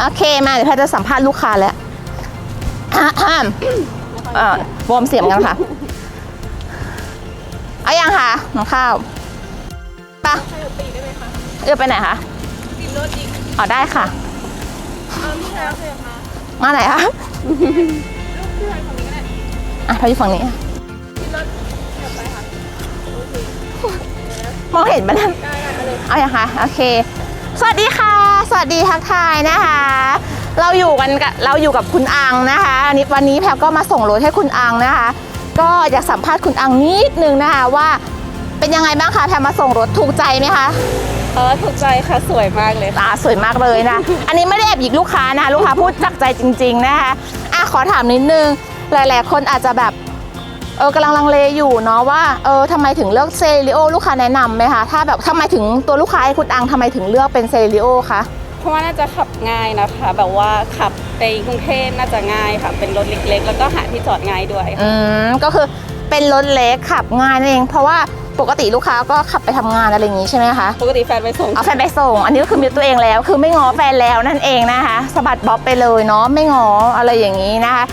โอเคมาเดี๋ยวแพทย์จะสัมภาษณ์ลูกค้าแล้วอะอะเอ่อวอร์มเสียงกันค่ะ เอายังค่ะน้องข้าวไปะเดี๋ยวไปไหนคะอ๋อได้ค่ะมาไหนคะอะพาอยู่ฝั่งนี้มองเห็นไหมนะเอาอย่างค่ะ โอเค สวัสดีค่ะ สวัสดีทักทายนะคะ เราอยู่กันกับเราอยู่กับคุณอังนะคะอันนี้วันนี้แพลก็มาส่งรถให้คุณอังนะคะ ก็อยากสัมภาษณ์คุณอังนิดนึงนะคะว่าเป็นยังไงบ้างคะแพลมาส่งรถถูกใจไหมคะเออถูกใจค่ะสวยมากเลยค่ะตาสวยมากเลยนะ อันนี้ไม่ได้แอบหยิกลูกค้านะคะลูกค้าพูดจากใจจริง ๆนะคะอะขอถามนิดนึงหลาย ๆ คนอาจจะแบบ เออกำลังลังเลอยู่เนาะว่าเออทำไมถึงเลือกเซริโอลูกค้าแนะนำไหมคะถ้าแบบทำไมถึงตัวลูกค้าให้คุณอังทำไมถึงเลือกเป็นเซริโอคะเพราะว่าน่าจะขับง่ายนะคะ แบบว่าขับไปกรุงเทพน่าจะง่ายค่ะเป็นรถเล็กๆ แล้วก็หาที่จอดง่ายด้วยค่ะ อืมก็คือเป็นรถเล็กขับง่ายนั่นเอง เพราะว่าปกติลูกค้าก็ขับไปทำงานอะไรอย่างนี้ใช่ไหมคะ ปกติแฟนไปส่งเอาแฟนไปส่ง อันนี้ก็คือมีตัวเองแล้ว คือไม่ง้อแฟนแล้วนั่นเองนะคะสะบัดบ๊อบไปเลยเนาะไม่ง้ออะไรอย่างนี้นะคะ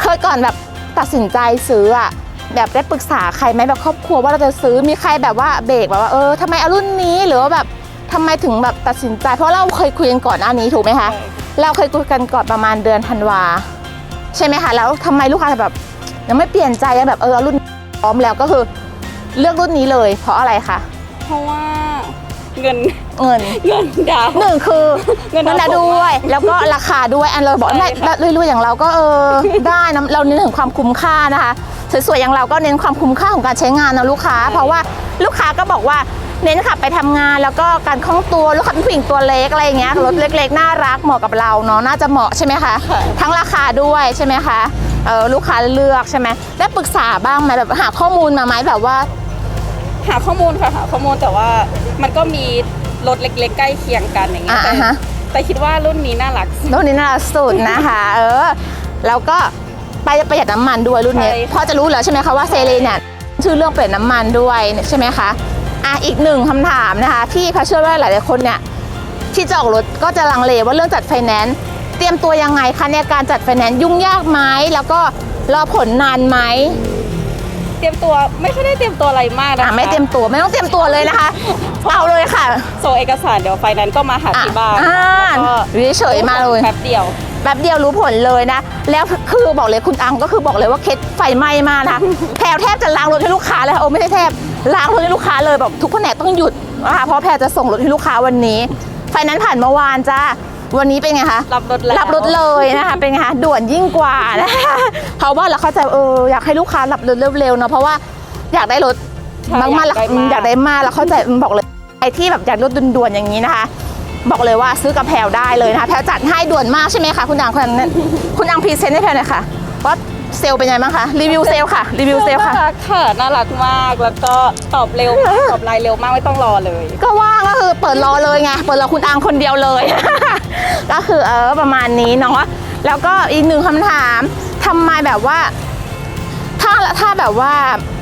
เคยก่อนแบบตัดสินใจซื้ออะ แบบได้ปรึกษาใครไหมแบบครอบครัวว่าเราจะซื้อมีใครแบบว่าเบรกแบบว่าเออทำไมเอารุ่นนี้หรือว่าแบบทำไมถึงแบบตัดสินใจ เพราะเราเคยคุยกันก่อนหน้านี้ถูกไหมคะ เราเคยคุยกันก่อนประมาณเดือนธันวาใช่ไหมคะแล้วทำไมลูกค้าแบบยังไม่เปลี่ยนใจยังแบบเออเอารุ่นพร้อมแล้วก็คือเลือกรุ่นนี้เลย เพราะอะไรคะเพราะว่าเงินเงินเงินดาวน์หนึ่งคือเงินเงินดาวน์ด้วย แล้วก็ราคาด้วยอันเราบอกใช่ไม่ค่ะรวยๆอย่างเราก็เออได้นะเราเน้นถึงความคุ้มค่านะคะ สวยๆอย่างเราก็เน้นความคุ้มค่าของการใช้งานนะลูกค้า เพราะว่าลูกค้าก็บอกว่าเน้นขับไปทำงานแล้วก็การคล่องตัวลูกค้าเป็นผู้หญิงตัวเล็กอะไรอย่างเงี้ยรถเล็กๆน่ารักเหมาะกับเราเนาะน่าจะเหมาะใช่ไหมคะค่ะทั้งราคาด้วยใช่ไหมคะเออลูกค้าเลือกใช่ไหมได้ปรึกษาบ้างไหมแบบหาข้อมูลมาไหมแบบว่า หาข้อมูลค่ะหาข้อมูลแต่ว่ามันก็มีรถเล็ก ๆ ใกล้เคียงกันอย่างเงี้ยอ่าแต่ฮะแต่คิดว่ารุ่นนี้น่ารักสุดรุ่นนี้น่ารักสุดนะคะ เออ แล้วก็ไปประหยัดน้ำมันด้วยรุ่นนี้ใช่ค่ะ พอจะรู้แล้วใช่ไหมคะว่าเซเลเนี่ยชื่อเรื่องประหยัดน้ำมันด้วยใช่ไหมคะอะอีกหนึ่งคำถามนะคะที่พาเชื่อว่าหลายๆคนเนี่ยที่จะออกรถก็จะลังเลว่าเรื่องจัดไฟแนนซ์เตรียมตัวยังไงคะในการจัดไฟแนนซ์ยุ่งยากไหมแล้วก็รอผลนานไหม เตรียมตัวไม่ค่อยได้เตรียมตัวอะไรมากนะคะอะไม่เตรียมตัวไม่ต้องเตรียมตัวเลยนะคะเอาเลยค่ะส่งเอกสารเดี๋ยวไฟแนนซ์ก็มาหาที่บ้านอ่าแล้วก็อยู่เฉยๆมาเลย แป๊บเดียว แป๊บเดียวรู้ผลเลยนะ แล้วคือบอกเลยคุณอังก็คือบอกเลยว่าเคสไฟไหม้มากนะคะแพรวแทบจะล้างรถให้ลูกค้าเลยค่ะโอ้ไม่ใช่แทบล้างรถให้ลูกค้าเลยแบบทุกแผนกต้องหยุดนะคะเพราะแพรจะส่งรถให้ลูกค้าวันนี้ ไฟนั้นผ่านเมื่อวานจ้า วันนี้เป็นไงคะรับรถแล้วรับรถเลยนะคะเป็นไงคะด่วนยิ่งกว่านะคะเพราะว่าเราเข้าใจเอออยากให้ลูกค้ารับรถเร็วๆเนาะเพราะว่าอยากได้รถใช่มากๆแล้วอยากได้มากอยากได้มากแล้วเข้าใจบอกเลยไอ้ที่แบบอยากรถด่วนๆอย่างนี้นะคะ บอกเลยว่าซื้อกับแพลวได้เลยนะคะแพลวจัดให้ด่วนมากใช่ไหมคะคุณอังคุณอังคุณอังพรีเซนต์ให้แพลวหน่อยค่ะว่าเซลล์เป็นยังไงบ้างคะรีวิวเซลล์ค่ะรีวิวเซลล์ค่ะน่ารักค่ะน่ารักมากแล้วก็ตอบเร็วมากตอบไลน์เร็วมากไม่ต้องรอเลย ก็ว่างก็คือเปิดรอเลยไงเปิดรอคุณอังคนเดียวเลย ก็คือเออประมาณนี้เนาะแล้วก็อีกหนึ่งคำถามทำไมแบบว่า ถ้าถ้าแบบว่า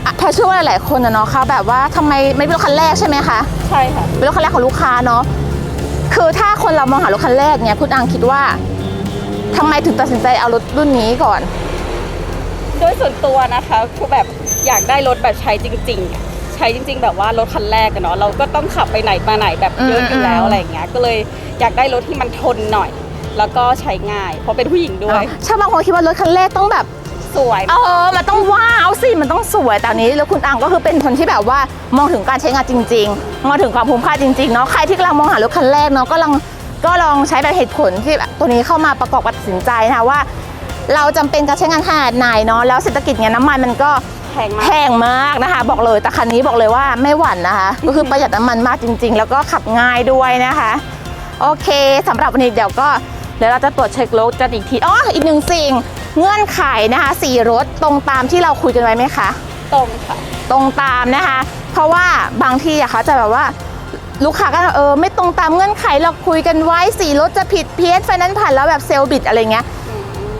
อะแพลเชื่อว่าหลายๆคนนะเนาะเขาแบบว่าทำไมไม่เป็นรถคันแรกใช่ไหมคะใช่ค่ะเป็นรถคันแรกของลูกค้าเนาะคือถ้าคนเรามองหารถคันแรกเนี่ยคุณอังคิดว่าทำไมถึงตัดสินใจเอารถรุ่นนี้ก่อน โดยส่วนตัวนะคะคือแบบอยากได้รถแบบใช้จริงๆอะ ใช้จริง ๆ แบบว่ารถคันแรกอะเนาะเราก็ต้องขับไปไหนมาไหนแบบเยอะอยู่แล้วอืมอะไรอย่างเงี้ยก็เลยอยากได้รถที่มันทนหน่อย แล้วก็ใช้ง่าย เพราะเป็นผู้หญิงด้วยชาวบางคนคิดว่ารถคันแรกต้องแบบสวยเออมันต้องว้าวสิมันต้องสวยแต่อันนี้แล้วคุณอังก็คือเป็นคนที่แบบว่ามองถึงการใช้งานจริง ๆ มองถึงความคุ้มค่าจริงๆเนาะใครที่กำลังมองหารถคันแรกเนาะก็ลองก็ลองใช้แบบเหตุผลที่แบบตัวนี้เข้ามาประกอบกับตัดสินใจนะคะว่า เราจำเป็นการใช้งานขนาดไหนเนาะแล้วเศรษฐกิจเนี่ยน้ำมันมันก็แพงมากแพงมากนะคะ บอกเลยแต่คันนี้บอกเลยว่าไม่หวั่นนะคะ ก็คือประหยัดน้ำมันมากจริง ๆ แล้วก็ขับง่ายด้วยนะคะ โอเคสำหรับวันนี้เดี๋ยวก็เดี๋ยวเราจะตรวจเช็ครถกันอีกทีอ๋ออีกหนึ่งสิ่งเงื่อนไขนะคะสีรถตรงตามที่เราคุยกันไว้ไหมคะ ตรงค่ะ ตรงตามนะคะ เพราะว่าบางทีอะเขาจะแบบว่าลูกค้าก็เออไม่ตรงตามเงื่อนไขเราคุยกันไว้สีรถจะผิดเพี้ยนไฟนั้นผ่านแล้วแบบเซลล์บิดอะไรเงี้ย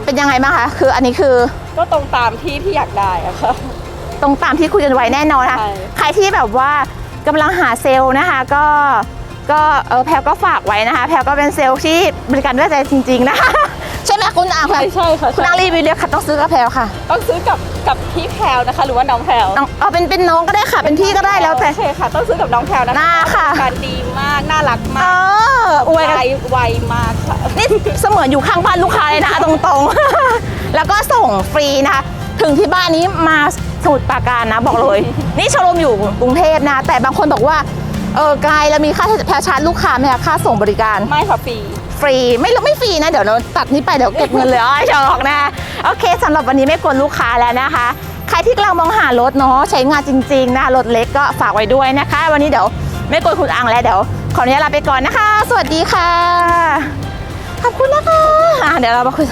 เป็นยังไงบ้างคะคืออันนี้คือก็ตรงตามที่ที่อยากได้อะค่ะ ตรงตามที่คุยกันไว้แน่นอนนะคะใช่ใครที่แบบว่ากำลังหาเซลล์นะคะ ก็ก็เออแพลก็ฝากไว้นะคะ แพลก็เป็นเซลล์ที่บริการด้วยใจจริง ๆ นะคะ ใช่ไหมคุณอาใช่ใช่ค่ะคุณอารีวิวเรียกค่ะต้องซื้อกับแพลค่ะ ต้องซื้อกับกับพี่แพลวนะคะ หรือว่าน้องแพลวน้องเอาเป็นเป็นน้องก็ได้ค่ะ เป็นพี่ก็ได้แล้วแต่โอเคค่ะ ต้องซื้อกับน้องแพลวนะคะน่าค่ะบริการดีมาก น่ารักเอมากออวยกัน ไวไวมากค่ะ นี่เสมือนอยู่ข้างบ้านลูกค้าเลยนะคะตรงๆ แล้วก็ส่งฟรีนะคะ ถึงที่บ้านนี้มา สมุทรปราการนะบอกเลย นี่โชว์รูมอยู่กรุงเทพนะ แต่บางคนบอกว่าเออไกลแล้วมีค่าแพชาร์จลูกค้าไหมคะค่าส่งบริการ ไม่ค่ะฟรี ฟรีไม่ไม่ฟรีนะ เดี๋ยวเราตัดนี้ไปเดี๋ยวเก็บเงินเลยอ้อยชอกนะ โอเคสำหรับวันนี้ไม่กวนลูกค้าแล้วนะคะ ใครที่กำลังมองหารถเนาะใช้งานจริงๆนะรถเล็กก็ฝากไว้ด้วยนะคะ วันนี้เดี๋ยวไม่กวนคุณอังแล้วเดี๋ยวขออนุญาตลาไปก่อนนะคะ สวัสดีค่ะ ขอบคุณนะคะอะเดี๋ยวเรามาคุย